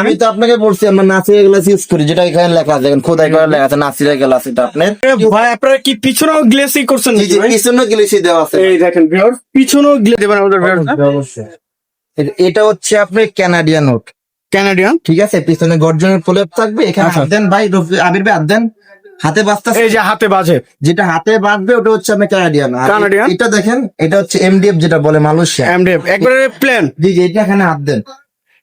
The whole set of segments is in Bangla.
আমি তো আপনাকে বলছি আমরা নাসিরের গ্লাস ইউজ করি যেটা এখানে লেখা আছে খোদাই করে লেখা আছে নাসিরের গ্লাস এটা আপনার। ভাই আপনারা কি পিছনেও গ্লেসি করছেন এই নাকি যে ভাই? পিছনে গ্লেসি দেওয়া আছে। এই দেখেন ভিউয়ার পিছনেও গ্লেস দেবেন আমাদের ভিউয়ার অবশ্যই এটা হচ্ছে আপনার ক্যানাডিয়ান নোট কানাডিয়ান ঠিক আছে পিছনে গর্জনের প্রলেপ থাকবে এখানে আচ্ছা। হাত দেন ভাই আবির ভাই হাত দেন। হাতে বাস্তা এই যে হাতে বাজে। যেটা হাতে বাঁধবে ওটা হচ্ছে আপনার ক্যানাডিয়ান আর এটা দেখেন এটা হচ্ছে এমডিএফ যেটা বলে মালয়েশিয়া। এমডিএফ একবারে প্ল্যান জি জি এটা এখানে হাত দেন।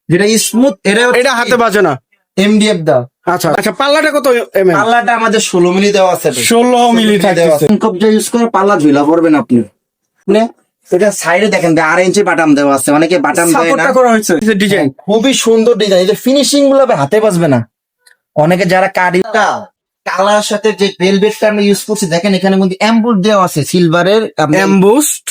যেটা স্মুথ এটা এটা হাতে বাজে না। এমডিএফ দাও। আচ্ছা আচ্ছা পাল্লাটা কত এম এম পাল্লাটা আমাদের ষোলো মিলি দেওয়া আছে ষোলো মিলি দেওয়া আছে। যে ইউজ করে পাল্লা ঝুলা পড়বেন আপনি। আপনি এটা সাইডে দেখেন আড়াই ইঞ্চি বাটাম দেওয়া আছে। অনেকে বাটাম দেয় না। সাপোর্টটা করা হয়েছে ডিজাইন খুবই সুন্দর ডিজাইন এই যে ফিনিশিংগুলো হাতে বাজবে না। অনেকে যারা কারিটা কালার সাথে যে ভেলভেটটা আমরা ইউজ করছি দেখেন এখানে কিন্তু এমব্রুড দেওয়া আছে সিলভারের এমবুস্ট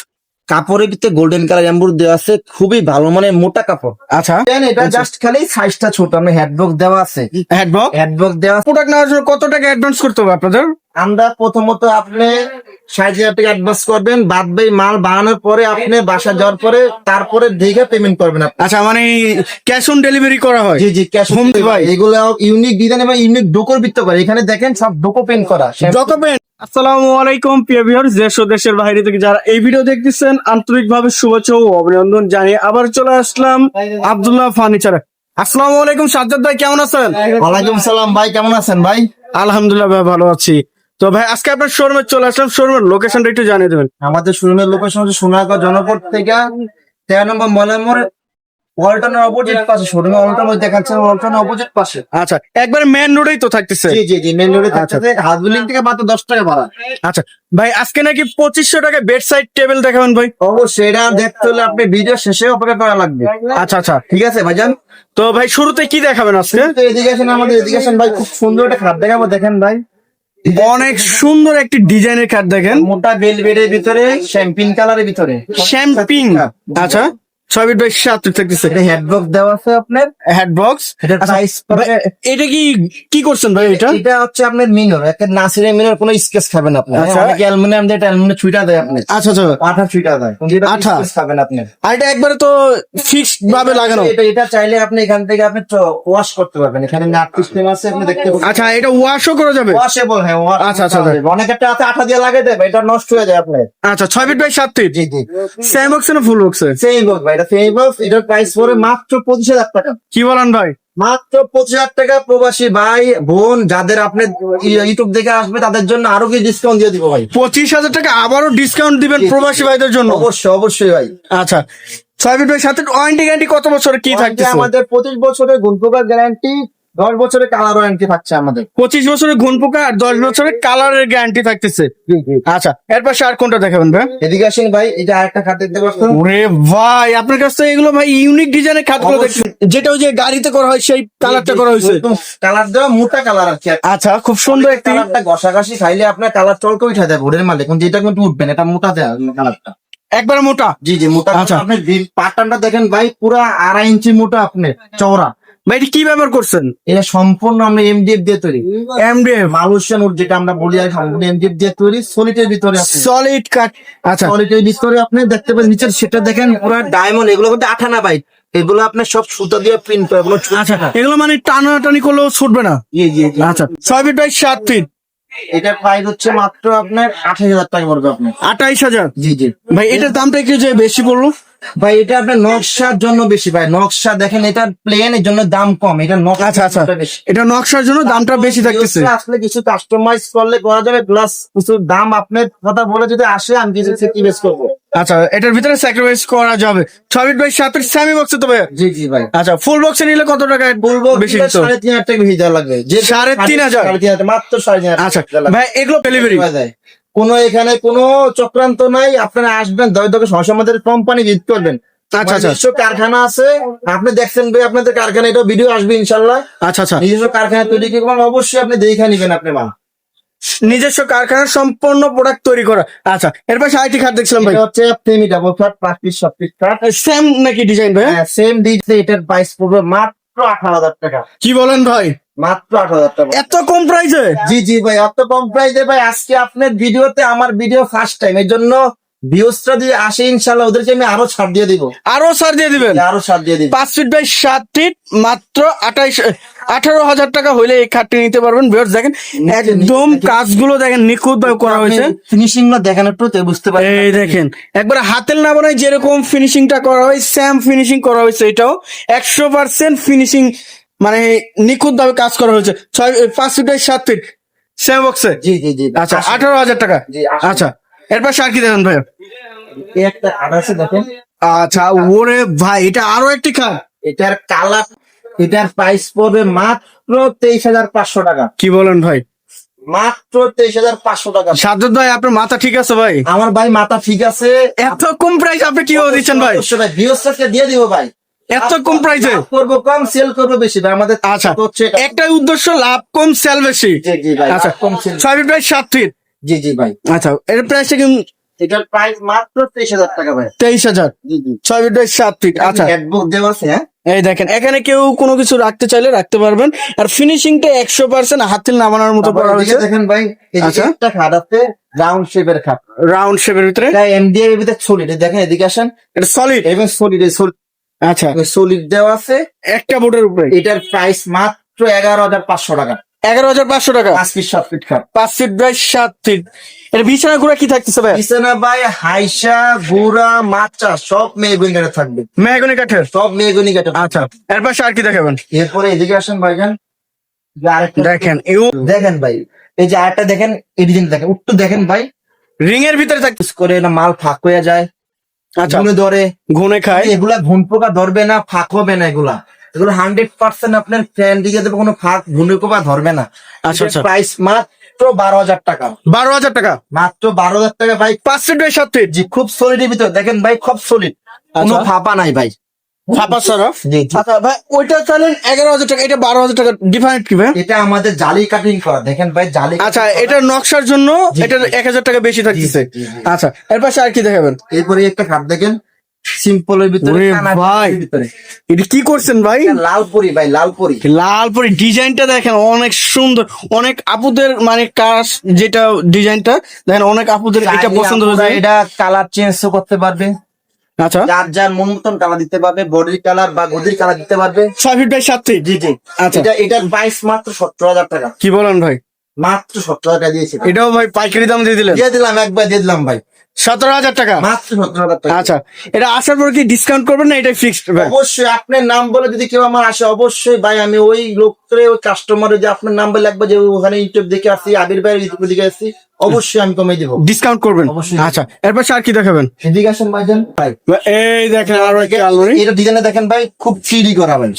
কাপড়ের ভিতরে গোল্ডেন কালার এমব্রুড দেওয়া আছে খুবই ভালো মানে মোটা কাপড়। আচ্ছা। এটা জাস্ট খালি সাইজটা ছোট আমি হেডবক্স দেওয়া আছে। হেডবক হেডবক্স দেওয়া। প্রোডাক্ট নেওয়ার জন্য কত টাকা অ্যাডভান্স করতে হবে আপনাদের? আমরা প্রথমত আপনি ষাট হাজার টাকা অ্যাডভান্স করবেন বাদ বাই মাল বানানোর পরে আপনি বাসা যাওয়ার পরে তারপরে দেখে পেমেন্ট করবেন আপনি। আচ্ছা মানে ক্যাশ অন ডেলিভারি করা হয়? জি জি ক্যাশ Home delivery। এগুলো ইউনিক ডিজাইন এবং ইউনিক ডোকোর ভিত্তি করে। এখানে দেখেন সব ডোকো পেন্ট করা। যত পেন আসসালামু আলাইকুম প্রিয় ভিউয়ার দেশ ও দেশের বাইরে থেকে যারা এই ভিডিও দেখতেছেন আন্তরিকভাবে শুভেচ্ছা ও অভিনন্দন জানিয়ে আবার চলে আসলাম আব্দুল্লাহ ফার্নিচারে। আসসালামু আলাইকুম সাজ্জাদ ভাই কেমন আছেন? ওয়ালাইকুম সালাম ভাই কেমন আছেন ভাই? আলহামদুলিল্লাহ ভাই ভালো আছি। তো ভাই আজকে আপনার শোরুমে চলে আসলাম। শোরুমের লোকেশনটা একটু জানিয়ে দেবেন। আমাদের শোরুমের লোকেশন হচ্ছে সোনারগাঁও জনপদ থেকে তেরো নম্বর মলামোর ওয়ালটনের অপোজিট পাশে। শোরুমে ওয়ালটন দেখাচ্ছে ওয়ালটনের অপোজিট পাশে। আচ্ছা একবারে মেন রোডেই তো থাকতেছে। জি জি জি মেন রোডে আচ্ছা। থাকছে বিল্ডিং থেকে মাত্র দশ টাকা ভাড়া। আচ্ছা ভাই আজকে নাকি টাকা বেড সাইড টেবিল দেখাবেন ভাই? অবশ্যই এটা দেখতে হলে আপনি ভিডিও শেষে অপেক্ষা করা লাগবে। আচ্ছা আচ্ছা। ঠিক আছে ভাইজান? তো ভাই শুরুতে কি দেখাবেন আজকে? তো আমাদের ভাই খুব সুন্দর একটা খাট দেখাবো। দেখেন ভাই। অনেক সুন্দর একটি ডিজাইনের কার্ড দেখেন। মোটা বেলভেটের ভিতরে শ্যাম্পিন কালারের ভিতরে। শ্যাম্পিং আচ্ছা। ছয় ফিট বাই সাত ফিট থাকতেছে। হেডবক্স দেওয়া আছে আপনার। হেড বক্স প্রাইস এটা কি কি করছেন ভাই এটা? এটা হচ্ছে আপনার মিনর একটা নাসিরের মিনর কোনো স্কেচ খাবেন আপনি। আচ্ছা। অনেকে অ্যালুমিনিয়াম দিয়ে অ্যালুমিনিয়াম ছুইটা দেয় আপনি আচ্ছা আচ্ছা আঠা ছুইটা দেয়। আঠা। খাবেন আপনি? আর এটা একবারে তো ফিক্সড ভাবে লাগানো। এটা এটা চাইলে আপনি এখান থেকে আপনি ওয়াশ করতে পারবেন। এখানে নাট সিস্টেম আছে আপনি দেখতে পাবেন আচ্ছা এটা ওয়াশও করা যাবে? ওয়াশেবল হ্যাঁ আচ্ছা, আচ্ছা, অনেক একটা হাতে আঠা দিয়ে লাগিয়ে দেবে এটা নষ্ট হয়ে যায় আপনার। আচ্ছা ছয় ফিট বাই সাত ফিট জি জি। সেম বক্স না ফুল বক্সে সেই বক্স ভাই এটা ফেমাস এটার প্রাইস পড়ে মাত্র পঁচিশ হাজার টাকা। কি বলেন ভাই? মাত্র পঁচিশ হাজার টাকা প্রবাসী ভাই বোন যাদের আপনি ইউটিউব দেখে আসবে তাদের জন্য আরও কি ডিসকাউন্ট দিয়ে দিব ভাই। পঁচিশ হাজার টাকা আবারও ডিসকাউন্ট দিবেন প্রবাসী ভাইদের জন্য? অবশ্যই অবশ্যই ভাই। আচ্ছা ছয় ফিট সাথে ওয়ারেন্টি গ্যারান্টি কত বছরের কি থাকছে আমাদের পঁচিশ বছরের গুণপ্রকার গ্যারান্টি দশ বছরের কালার ওয়ারেন্টি থাকছে আমাদের। পঁচিশ বছরের ঘুন পোকা আর দশ বছরের কালারের গ্যারান্টি থাকতেছে। আচ্ছা এর পাশে আর কোনটা দেখাবেন ভাই? এদিকে আসেন ভাই এটা আরেকটা খাট দেখতে পাচ্ছেন? ওরে ভাই আপনার কাছ থেকে এগুলো ভাই ইউনিক ডিজাইনের খাটগুলো দেখছি। যেটা ওই যে গাড়িতে করা হয় সেই কালারটা করা হয়েছে। কালার দেওয়া মোটা কালার আর কি। আচ্ছা খুব সুন্দর একটি কালারটা ঘষাঘষি খাইলে আপনার কালার চলকে উঠে দেয় বোর্ডের মালিক। কিন্তু এটা কিন্তু উঠবেন এটা মোটা দেয় কালারটা একবার মোটা? জি জি মোটা। আচ্ছা। আপনি পাটানটা দেখেন ভাই পুরা আড়াই ইঞ্চি মোটা আপনি চওড়া। ভাই এটি কি ব্যবহার করছেন? এটা সম্পূর্ণ আমরা এমডিএফ দিয়ে তৈরি। এমডিএফ মালয়েশিয়ান উড যেটা আমরা বলি আর সম্পূর্ণ এমডিএফ দিয়ে তৈরি সলিটের ভিতরে সলিড কাট আচ্ছা। সলিটের ভিতরে আপনি দেখতে পাবেন নিচের সেটা দেখেন পুরো ডায়মন্ড এগুলো কিন্তু আঠা না ভাই। এগুলো আপনার সব সুতা দিয়ে প্রিন্ট করে এগুলো আচ্ছা এগুলো মানে টানাটানি করলেও ছুটবে না? জি জি জি। আচ্ছা ছয় ফিট বাই সাত ফিট এটার প্রাইস হচ্ছে মাত্র আপনার আঠাশ হাজার টাকা পড়বে আপনার। আঠাইশ হাজার? জি জি। ভাই এটার দামটা একটু যে বেশি পড়ল ভাই এটা আপনার নকশার জন্য বেশি ভাই। নকশা দেখেন এটা প্লেন এর জন্য দাম কম। এটা নকশা আচ্ছা আচ্ছা। এটা নকশার জন্য দামটা বেশি থাকতেছে। আসলে কিছু কাস্টমাইজ করলে করা যাবে প্লাস কিছু দাম আপনার কথা বলে যদি আসে আমি কিছু সেক্রিফাইস করব। আচ্ছা এটার ভিতরে স্যাক্রিফাইস করা যাবে। ছয় ভাই ফিট সেমি বক্সে তবে জি জি ভাই। আচ্ছা ফুল বক্সে নিলে কত টাকা বেশি দিতে হবে? সাড়ে তিন হাজার টাকা বেশি দেওয়া লাগবে। যে সাড়ে তিন হাজার? সাড়ে তিন হাজার মাত্র সাড়ে তিন হাজার আচ্ছা টাকা ভাই এগুলো ডেলিভারি। কোনো এখানে কোনো চক্রান্ত নাই। আপনারা আসবেন দকে সবসময় আমাদের কোম্পানি ভিজিট করবেন। আচ্ছা আচ্ছা। নিজস্ব কারখানা আছে। আপনি দেখছেন ভাই আপনাদের কারখানা এটা ভিডিও আসবে ইনশাল্লাহ। আচ্ছা আচ্ছা। নিজস্ব কারখানা তৈরি করবেন? অবশ্যই আপনি দেখে নিবেন আপনি মা নিজস্ব কারখানার সম্পূর্ণ প্রোডাক্ট তৈরি করা। আচ্ছা এর পাশে আইটি খাট দেখছিলাম ভাই। হচ্ছে সেমি ডাবল ফ্ল্যাট পাঁচ পিস সব পিস ফ্ল্যাট সেম নাকি ডিজাইন ভাই? সেম এটার প্রাইস পড়বে মাত্র আঠারো হাজার টাকা। কি বলেন ভাই? মাত্র আঠারো হাজার টাকা এত কম প্রাইসে জি জি ভাই অত কম প্রাইসে ভাই আজকে আপনার ভিডিওতে আমার ভিডিও ফার্স্ট টাইম এর জন্য দিয়ে আসে ইনশাল্লাহ ওদেরকে আমি আরও ছাড় দিয়ে দিব। আরও ছাড় দিয়ে দিবেন? আরও ছাড় দিয়ে পাঁচ ফিট বাই সাত ফিট মাত্র আঠাইশ আঠারো হাজার টাকা হইলে এই খাটটি নিতে পারবেন। ভিউয়ার্স দেখেন একদম কাজগুলো দেখেন নিখুঁত ভাবে করা হয়েছে। ফিনিশিংগুলো দেখানোর তো বুঝতে পারি এই দেখেন একবার হাতের না বানায় যেরকম ফিনিশিংটা করা হয় স্যাম ফিনিশিং করা হয়েছে এটাও। একশো পার্সেন্ট ফিনিশিং মানে নিখুঁত ভাবে কাজ করা হয়েছে। ছয় পাঁচ ফিট বাই সাত ফিট স্যাম বক্সে জি জি জি। আচ্ছা আঠারো হাজার টাকা। আচ্ছা এরপর সার কি দেখেন ভাই একটা খাট দেখেন। আচ্ছা ওরে ভাই এটা আরও একটি খাট এটার কালার এটার প্রাইস পড়বে মাত্র তেইশ হাজার পাঁচশো টাকা। কি বলেন ভাই? মাত্র তেইশ হাজার পাঁচশো টাকা। সাজ্জাদ ভাই আপনার মাথা ঠিক আছে ভাই? আমার ভাই মাথা ঠিক আছে। এত কম প্রাইস আপনি কীভাবে দিচ্ছেন ভাই? দিয়ে দিব ভাই। এত কম প্রাইসে লাভ করব কম সেল করব বেশি ভাই আমাদের আচ্ছা হচ্ছে একটাই উদ্দেশ্য লাভ কম সেল বেশি। জি জি ভাই আচ্ছা কম সেল ছয় ফিট বাই সাত ফিট জি জি ভাই। আচ্ছা এর প্রাইসটা কিন্তু এটার প্রাইস মাত্র তেইশ হাজার টাকা ভাই। তেইশ হাজার। জি জি। ছয় ফিট বাই সাত ফিট আচ্ছা। হেডবুক দেওয়া আছে হ্যাঁ? এই দেখেন এখানে কেউ কোনো কিছু রাখতে চাইলে রাখতে পারবেন। আর ফিনিশিংটা একশো পার্সেন্ট হাতের নামানোর মতো করা হয়েছে। দেখেন ভাই আচ্ছা। একটা খাট আছে রাউন্ড শেপের খাট। রাউন্ড শেপের ভিতরে? এটা এমডিএ এর ভিতরে সলিড দেখেন এদিকে আসেন। এটা সলিড এবং সলিড সলিড আচ্ছা। সলিড দেওয়া আছে। একটা বোর্ডের উপরে। এটার প্রাইস মাত্র এগারো হাজার পাঁচশো টাকা। এগারো হাজার পাঁচশো টাকা? পাঁচ পিস সাত ফিট খাট। পাঁচ ফিট বাই সাত ফিট এটা বিছানা ঘুরা কি থাকতেছে ভাই? বিছানা ভাই হাইসা গুড়া মাচা সব মেয়েগুনি কাঠে থাকবে। মেহগনি কাঠের সব মেয়েগুনি কাঠে আচ্ছা এরপর আর কি দেখাবেন? এরপরে এদিকে আসেন যে দেখেন দেখেন ভাই এই যে আরেকটা দেখেন এই ডিজাইন দেখেন একটু দেখেন ভাই। রিং এর ভিতরে থাকতে করে না মাল ফাঁক হয়ে যায়। আচ্ছা। গুনে ধরে। ঘুনে খায়। এগুলা ঘুন পোকা ধরবে না ফাঁক হবে না এগুলা। এগুলো হান্ড্রেড পার্সেন্ট আপনার ফ্যান দিকে দেবে কোনো ফাঁক ঘুনে পোকা ধরবে না। আচ্ছা, আচ্ছা। প্রাইস মাত্র বারো হাজার টাকা। বারো হাজার টাকা? মাত্র বারো হাজার টাকা ভাই। পাঁচ ফিট বাই সাত ফিট জি খুব সলিড ভিতরে। দেখেন ভাই খুব সলিড কোনো আচ্ছা। ফাঁপা নাই ভাই। সরফ? জি। আচ্ছা ভাই ওইটা এগারো হাজার টাকা এটা বারো হাজার টাকা ডিফারেন্ট কি ভাই? এটা আমাদের জালি কাটিং করা দেখেন ভাই জালি আচ্ছা এটার নকশার জন্য এটা এক হাজার টাকা বেশি থাকতেছে। আচ্ছা এর পাশে আর কি দেখাবেন? এরপরে একটা খাট দেখেন সিম্পলের ভিতরে ওরে ভাই। এটা কি করছেন ভাই? লাল পরি ভাই ডিজাইনটা দেখেন অনেক সুন্দর অনেক আপুদের মানে কাজ যেটা ডিজাইনটা দেখেন অনেক আপুদের এটা পছন্দ হয়েছে। এটা কালার চেঞ্জ করতে পারবে আচ্ছা। যার যার মন মতন কালার দিতে পারবে বডির কালার বা গদির কালার দিতে পারবে। ছয় ফিট বাই সাত ফিট জি জি। আচ্ছা। এটা এটার প্রাইস মাত্র সত্তর হাজার টাকা। কি বলেন ভাই? মাত্র সত্তর হাজার টাকা দিয়েছি। এটাও ভাই পাইকারি দাম দিয়ে দিলেন? দিয়ে দিলাম একবার দিয়ে দিলাম ভাই। সতেরো হাজার টাকা? মাত্র সত্তর হাজার টাকা। আচ্ছা এটা আসার পর কি ডিসকাউন্ট করবেন না এটাই ফিক্সড অবশ্যই আপনার নাম বলে যদি কেউ আমার আসে অবশ্যই ভাই আমি ওই লোকরে ওই কাস্টমারে যে আপনার নাম বলে একবার যে ওখানে ইউটিউব দেখে আসি আবির ভাই ইউটিউব দেখে আসি অবশ্যই আমি কমে দিব। ডিসকাউন্ট করবেন। আচ্ছা এরপর আর কি দেখাবেন? এদিকে আসেন ভাইজান ভাই এই দেখেন আরও এটা ডিজাইনে দেখেন ভাই খুব করাবেন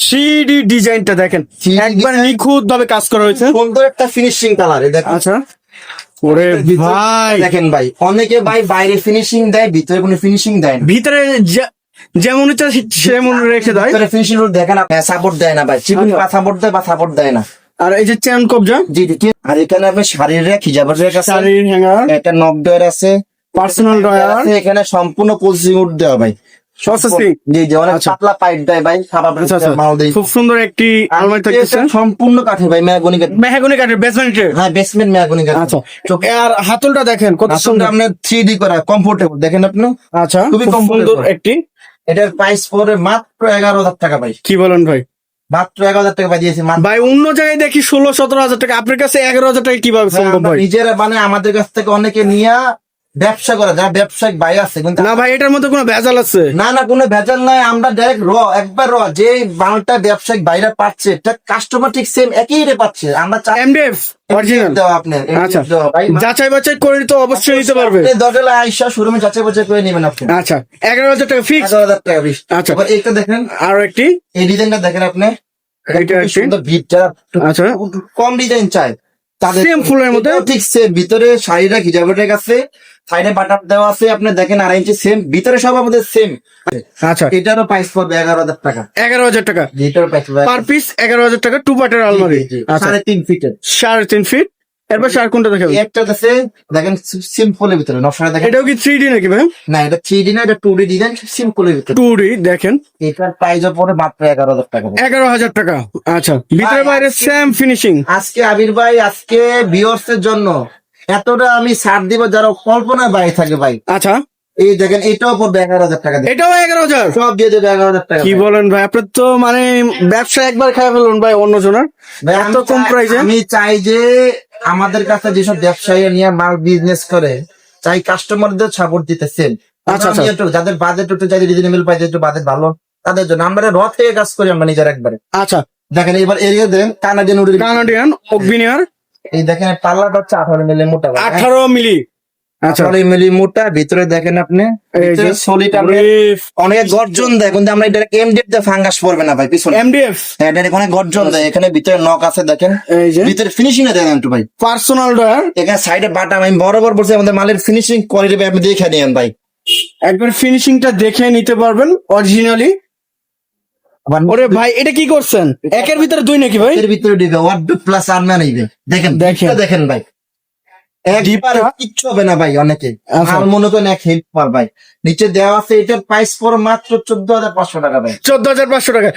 ডিজাইনটা দেখেন। একবার নিখুঁত ভাবে কাজ করা হয়েছে। সুন্দর একটা ফিনিশিং কালার দেখেন। আচ্ছা। ওরে ভাই দেখেন ভাই অনেকে ভাই বাইরে ফিনিশিং দেয় ভিতরে কোনো ফিনিশিং দেয় না। ভিতরে যেমন ইচ্ছা সেমন রেখে দেয়। ভিতরে ফিনিশিং দেখেন আপনি সাপোর্ট দেয় না ভাই। চিকুন। বা সাপোর্ট দেয় বা সাপোর্ট দেয় না। আর এই যে চেন কবজা জি জি আর এখানে আপনি শাড়ির রেক হিজাবের রেক আছে। শাড়ির হ্যাঙ্গার একটা নক ডয়ার আছে। পার্সোনাল ড্রয়ার আছে, এখানে সম্পূর্ণ পজিশন উঠ দেওয়া ভাই। জি জি অনেক আচ্ছা। পাতলা পাইপ দেয় ভাই খাবার আচ্ছা আচ্ছা। মাল দেয়। খুব সুন্দর একটি আলমারি থাকতেছে। সম্পূর্ণ কাঠে ভাই কাঠ মেহাগুনি কাঠের বেসমেন্টের হ্যাঁ বেসমেন্ট কাঠ আচ্ছা। আর হাতলটা দেখেন কত সুন্দর। আপনার থ্রি ডি করা কমফোর্টেবল দেখেন আপনি? আচ্ছা খুবই সুন্দর একটি। এটার প্রাইস পড়ে মাত্র এগারো হাজার টাকা ভাই। কি বলেন ভাই? মাত্র এগারো হাজার টাকা দিয়েছি ভাই অন্য জায়গায় দেখি ষোলো সতেরো হাজার টাকা। আপনার কাছে এগারো হাজার টাকা কীভাবে হ্যাঁ, সম্ভব নিজেরা মানে আমাদের কাছ থেকে অনেকে নিয়ে ব্যবসা করা যারা ব্যবসায়িক ভাই আছে কিন্তু না ভাই এটার মধ্যে কোনো ভেজাল আছে? না না কোনো ভেজাল নাই আমরা ডাইরেক্ট র একবার র যে মালটা ব্যবসায়িক বাইরে পাচ্ছে এটা কাস্টমার ঠিক সেম একই রে পাচ্ছে। আমরা চাই এমডিএফ অরিজিনাল আচ্ছা। ভাই যাচাই বাছাই করে তো অবশ্যই নিতে পারবে। আপনি দরকার আইসা শোরুমে যাচাই বাছাই করে নেবেন আপনি। আচ্ছা এগারো হাজার টাকা ফিক্স এগারো হাজার টাকা বিশ আচ্ছা। এইটা দেখেন। আরও একটি? এই ডিজাইনটা দেখেন আপনি। এটা এইটা সুন্দর ভিট যারা আচ্ছা। কম ডিজাইন চায় তাদের ফুলের মধ্যে? ঠিক সেম ভিতরে শাড়িটা হিজাবের আছে সাইডে বাটার দেওয়া আছে আপনি দেখেন আড়াই ইঞ্চি সেম ভিতরে সব আমাদের সেম আচ্ছা। এটারও প্রাইস পড়বে এগারো হাজার টাকা। এগারো হাজার টাকা। এটারও প্রাইস পার পিস এগারো হাজার টাকা টু পার্টের আলমারি সাড়ে তিন ফিটের সাড়ে তিন ফিট এরপর আর কোনটা দেখাবেন? একটা আছে দেখেন সিম্পলের ভিতরে নকশাটা দেখেন। এটাও কি থ্রি ডি নাকি ভাই? না এটা থ্রি ডি না এটা টু ডি ডিজাইন সিম্পলের ভিতরে। টু ডি দেখেন। এটার প্রাইস পড়ে মাত্র এগারো হাজার টাকা। এগারো হাজার টাকা। আচ্ছা। ভিতরে বাইরে সেম ফিনিশিং আজকে আবির ভাই আজকে ভিউয়ার্স এর জন্য এতটা আমি ছাড় দিব যারা কল্পনা বাইরে থাকে ভাই। আচ্ছা। এই দেখেন এটাও পড়বে এগারো হাজার টাকা এটাও এগারো হাজার? সব দিয়ে দেবে এগারো হাজার টাকা কি। বলেন ভাই আপনার তো মানে ব্যবসা একবার খাই ফেলুন ভাই অন্য জনের এত কম প্রাইসে আমি চাই যে আমাদের কাছে যেসব ব্যবসায়ী নিয়ে মাল বিজনেস করে চাই কাস্টমারদের সাপোর্ট দিতেছেন। আচ্ছা, আচ্ছা। যাদের বাজেট একটু চাই রিজনেবল পাই একটু বাজেট ভালো তাদের জন্য। আমরা রথ থেকে কাজ করি আমরা নিজের একবারে। আচ্ছা। দেখেন এবার এরিয়া দেন কানাডিয়ান কানাডিয়ান অগ্নিয়ার এই দেখেন পাল্লাটা হচ্ছে আঠারো মিলি মোটা? আঠারো মিলি। আচ্ছা। আঠারো মিলি মোটা ভিতরে দেখেন আপনি অনেক গর্জন দেয় কিন্তু আমরা এটা এমডিএফ দিয়ে ফাঙ্গাস পড়বে না ভাই পিছনে। এমডিএফ হ্যাঁ, এটা অনেক গর্জন দেয় এখানে ভিতরে নক আছে দেখেন। ভিতরে ফিনিশিং দেখেন একটু ভাই। পার্সোনাল ডয়ার এখানে সাইডে বাটাম আমি বরাবর বলছি আমাদের মালের ফিনিশিং কোয়ালিটি আপনি দেখে নিয়েন ভাই। একবার ফিনিশিংটা দেখে নিতে পারবেন অরিজিনালি ওরে ভাই এটা কি করছেন? একের ভিতরে দুই নাকি ভাই? এর ভিতরে দিবে ওয়াট প্লাস আর্মা নিবে দেখেন দেখেন। দেখেন দেখেন ভাই। একবার কিচ্ছু হবে না ভাই অনেকে। আচ্ছা। মাল মনে করেন এক হেল্প পার ভাই। নিচে দেওয়া আছে এটার প্রাইস পর মাত্র চোদ্দ হাজার পাঁচশো টাকা ভাই। চোদ্দ হাজার পাঁচশো টাকা।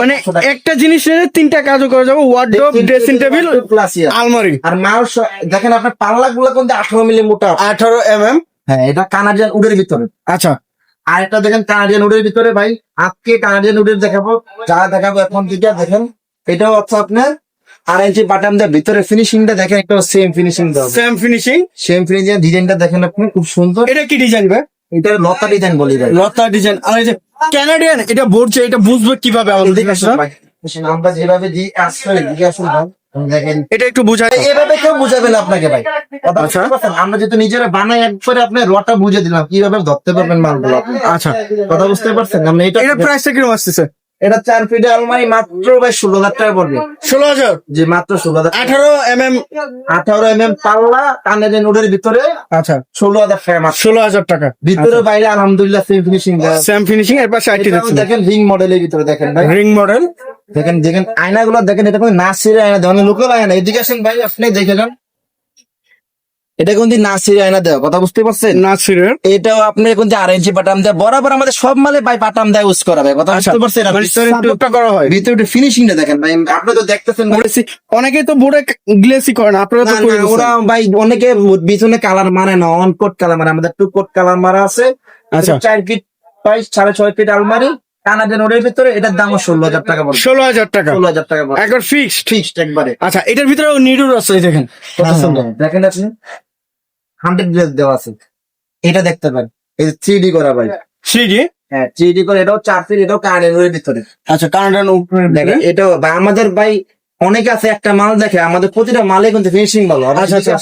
মানে একটা জিনিস তিনটা কাজও করা যাবে ওয়ার্ডরোব ড্রেসিং টেবিল প্লাস আলমারি। আর মাল দেখেন আপনার পাল্লা গুলো কিন্তু আঠারো মিলি মোটা? আঠারো এম এম হ্যাঁ এটা কানাডিয়ান উডের ভিতরে। আচ্ছা। আর এটা দেখেন কানাডিয়ান উডের ভিতরে ভাই। আজকে কানাডিয়ান উডের দেখাবো। যা দেখাবো এখন দিকে দেখেন। এটাও হচ্ছে আপনার আর এই যে বাটাম দেওয়ার ভিতরে ফিনিশিংটা দেখেন একটা সেম ফিনিশিং দেওয়া সেম ফিনিশিং সেম ফিনিশিং ডিজাইনটা দেখেন আপনি খুব সুন্দর। এটা কি ডিজাইন ভাই? এটা লতা ডিজাইন বলি ভাই। লতা ডিজাইন আর এই যে এটা বলছে এটা বুঝবে কীভাবে আমাদের। আমরা যেভাবে দিই আসলে এদিকে আসুন ভাই। দেখেন এটা একটু বুঝাই এভাবে কেউ বুঝাবে না আপনাকে ভাই। আচ্ছা। আমরা যেহেতু নিজেরা বানাই একবারে আপনি রটা বুঝে দিলাম কীভাবে ধরতে পারবেন মালগুলো। আচ্ছা। কথা বুঝতে পারছেন? আমরা এটা এটা প্রাইসটা কীরকম আসতেছে? এটা চার ফিটের আলমারি মাত্র ভাই ষোলো হাজার টাকা পড়বে। ষোলো হাজার? যে মাত্র ষোলো হাজার আঠারো এম এম আঠারো এম এম পাল্লা কানের নোডের ভিতরে আচ্ছা। ষোলো হাজার টাকা ষোলো হাজার টাকা। ভিতরে বাইরে আলহামদুলিল্লাহ সেম ফিনিশিং সেম ফিনিশিং এর পাশে আইটি দেখেন রিং মডেলের ভিতরে দেখেন ভাই। রিং মডেল দেখেন দেখেন আয়নাগুলো দেখেন এটা কোনো নাসির আয়না দেওয়া লোকাল আয়না। এদিকে আসেন ভাই আপনি দেখে যান। এটা কিন্তু নাসির আয়না দেওয়া কথা বুঝতে পারছেন? নাসিরের এটাও আপনি কিন্তু আর ইঞ্চি বাটাম দেয় বরাবর আমাদের সব মালে ভাই বাটাম দেয় ইউজ করা ভাই কথা আচ্ছা, বুঝতে পারছেন মানে করা হয়। ভিতরে ফিনিশিংটা দেখেন ভাই আপনি তো দেখতেছেন অনেকেই তো বোর্ডে গ্লেসি করে না আপনারা তো ওরা ভাই অনেকে পিছনে কালার মারে না অন কোট কালার মারে আমাদের টু কোট কালার মারা আছে। আচ্ছা। চার ফিট বাই সাড়ে ছয় ফিট আলমারি কানাডিয়ান ওরের ভিতরে এটার দাম ষোলো হাজার টাকা পড়বে। ষোলো হাজার টাকা। ষোলো হাজার টাকা পড়বে। একবার ফিক্সড ফিক্সড একবারে। আচ্ছা এটার ভিতরে নিডুর আছে দেখেন। হ্যাঁ, সুন্দর। হ্যাঁ, দেখেন আপনি? হান্ড্রেড দেওয়া আছে। এটা দেখতে পারেন। এই থ্রি ডি করা ভাই সিডি হ্যাঁ থ্রি ডি করে এটাও চার ফিট এটাও ওরের ভিতরে। আচ্ছা কানাডান দেখেন এটাও আমাদের ভাই অনেকে আছে একটা মাল দেখে আমাদের প্রতিটা মালে কিন্তু ফিনিশিং ভালো আচ্ছা আচ্ছা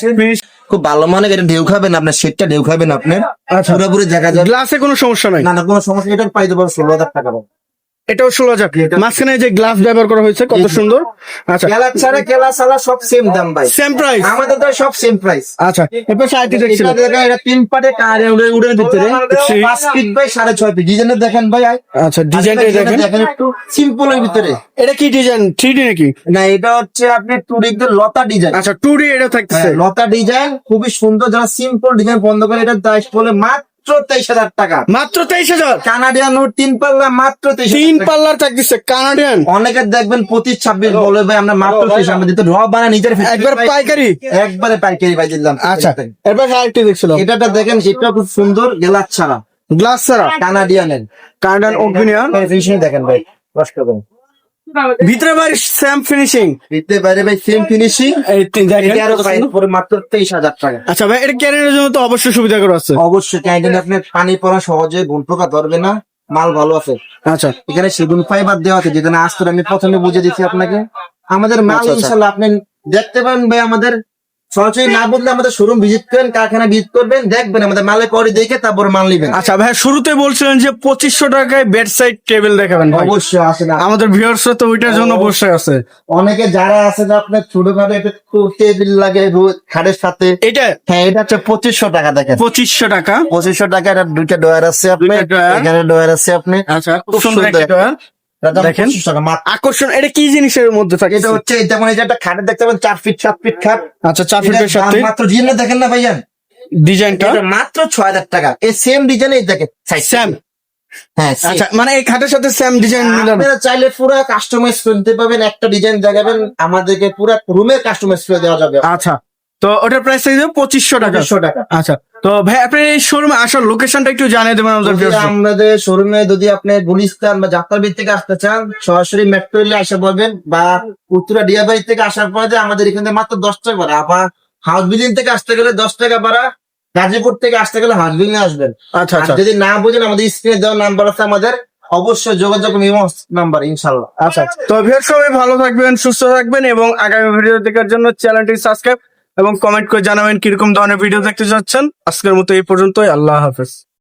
খুব ভালো মানে এটা ঢেউ খাবেন আপনার সেটটা ঢেউ খাবেন আপনি আচ্ছা পুরোপুরি দেখা যায় গ্লাসে কোনো সমস্যা নাই? না না কোনো সমস্যা এটার পাইতে পারো ষোলো হাজার টাকা পাবো এটাও ষোলো হাজার মাঝখানে যে গ্লাস ব্যবহার করা হয়েছে কত সুন্দর? আচ্ছা। কেলা ছাড়া কেলা ছাড়া সব সেম দাম ভাই। সেম প্রাইস আমাদের তো সব সেম প্রাইস আচ্ছা এরপর সাইডটি দেখছিলাম এটা তিন পাটে কারে উড়ে উড়ের ভিতরে পাঁচ ফিট বাই সাড়ে ছয় ফিট ডিজাইনের দেখেন ভাই আচ্ছা ডিজাইনটা দেখেন। একটু সিম্পল এর ভিতরে। এটা কি ডিজাইন? থ্রি ডি নাকি? না এটা হচ্ছে আপনি টুরিকদের লতা ডিজাইন। আচ্ছা টু ডি এটা থাকতেছে। লতা ডিজাইন খুবই সুন্দর। যারা সিম্পল ডিজাইন বন্ধ করে এটা দাস বলে মাত্র তেইশ হাজার টাকা। মাত্র তেইশ হাজার? কানাডিয়ান নোট তিন পাল্লা মাত্র তেইশ তিন পাল্লার থাকতেছে কানাডিয়ান অনেকে দেখবেন পঁচিশ ছাব্বিশ বলে ভাই আমরা মাত্র তেইশ আমরা দিতে র বানা নিজের একবার পাইকারি। একবারে পাইকারি ভাই দিলাম। আচ্ছা এরপর আরেকটি দেখছিলাম। এটাটা দেখেন সেটা খুব সুন্দর গেলার ছাড়া। গ্লাস ছাড়া। কানাডিয়ানের কানাডিয়ান ওপিনিয়ন দেখেন ভাই। কষ্ট করেন ভিতরে ভাই সেম ফিনিশিং ভিতরে বাইরে ভাই সেম ফিনিশিং পরে মাত্র তেইশ হাজার টাকা। আচ্ছা ভাই এটা ক্যারিয়ারের জন্য তো অবশ্যই সুবিধা করে আছে। অবশ্যই ক্যান্টিন আপনি পানি পড়া সহজে গুণ পোকা ধরবে না মাল ভালো আছে। আচ্ছা। এখানে সেগুন ফাইবার দেওয়া আছে যেখানে আসতে আমি প্রথমে বুঝে দিচ্ছি আপনাকে। আমাদের মাল আচ্ছা, আচ্ছা। ইনশাল্লাহ আপনি দেখতে পারেন ভাই আমাদের সরাসরি না বললে আমাদের শোরুম ভিজিট করেন কারখানা ভিজিট করবেন দেখবেন আমাদের মালের পরে দেখে তারপর মাল নিবেন। আচ্ছা ভাই শুরুতে বলছিলেন যে পঁচিশশো টাকায় বেড সাইড টেবিল দেখাবেন অবশ্যই আসেন আমাদের ভিউয়ার্স তো ওইটার জন্য বসে আছে। অনেকে যারা আছে যে আপনার ছোটখাটো একটু টেবিল লাগে খাটের সাথে। এটা? হ্যাঁ এটা হচ্ছে পঁচিশশো টাকা দেখেন। পঁচিশশো টাকা? পঁচিশশো টাকা এটা দুইটা ডয়ার আছে আপনি এখানে ডয়ার আছে আপনি আচ্ছা খুব সুন্দর একটা। দেখেন। 2500 টাকা মাত্র। আকর্ষণ এটা কি জিনিসের মধ্যে থাকে? এটা হচ্ছে যেমন এই যে একটা খাটের দেখতে পাবেন চার ফিট সাত ফিট খাট। আচ্ছা চার দাম সাথে। মাত্র দেখেন না ভাইজান? ডিজাইনটা? মাত্র ছয় হাজার টাকা। এই সেম ডিজাইন এই দেখেন স্যাম হ্যাঁ আচ্ছা মানে এই খাটের সাথে স্যাম ডিজাইন আপনারা চাইলে পুরো কাস্টমাইজ করতে পারবেন একটা ডিজাইন দেখাবেন আমাদেরকে পুরো রুমের কাস্টমাইজ করে দেওয়া যাবে। আচ্ছা তো ওটার প্রাইস থাকবে পঁচিশশো টাকা। পঁচিশশো টাকা। আচ্ছা তো ভাই আপনি শোরুমে আসার লোকেশনটা একটু জানিয়ে দেবেন আমাদের যদি। আমাদের শোরুমে যদি আপনি গুলিস্তান বা যাত্রাবাড়ি থেকে আসতে চান সরাসরি মেট্রো রেলে আসা বলবেন বা উত্তরা ডিয়াবাড়ি থেকে আসার পরে যে আমাদের এখানে মাত্র দশ টাকা ভাড়া আবার হাউস বিল্ডিং থেকে আসতে গেলে দশ টাকা ভাড়া গাজীপুর থেকে আসতে গেলে হাউস বিল্ডিং আসবেন। আচ্ছা আচ্ছা। যদি না বুঝেন আমাদের স্ক্রিনে দেওয়া নাম্বার আছে আমাদের অবশ্যই যোগাযোগ নাম্বার ইনশাল্লাহ আচ্ছা তো ভিউয়ার সবাই ভালো থাকবেন সুস্থ থাকবেন এবং আগামী ভিডিও দেখার জন্য চ্যানেলটি সাবস্ক্রাইব এবং কমেন্ট করে জানাবেন কীরকম ধরনের ভিডিও দেখতে চাচ্ছেন আজকের মতো এই পর্যন্তই, আল্লাহ হাফেজ।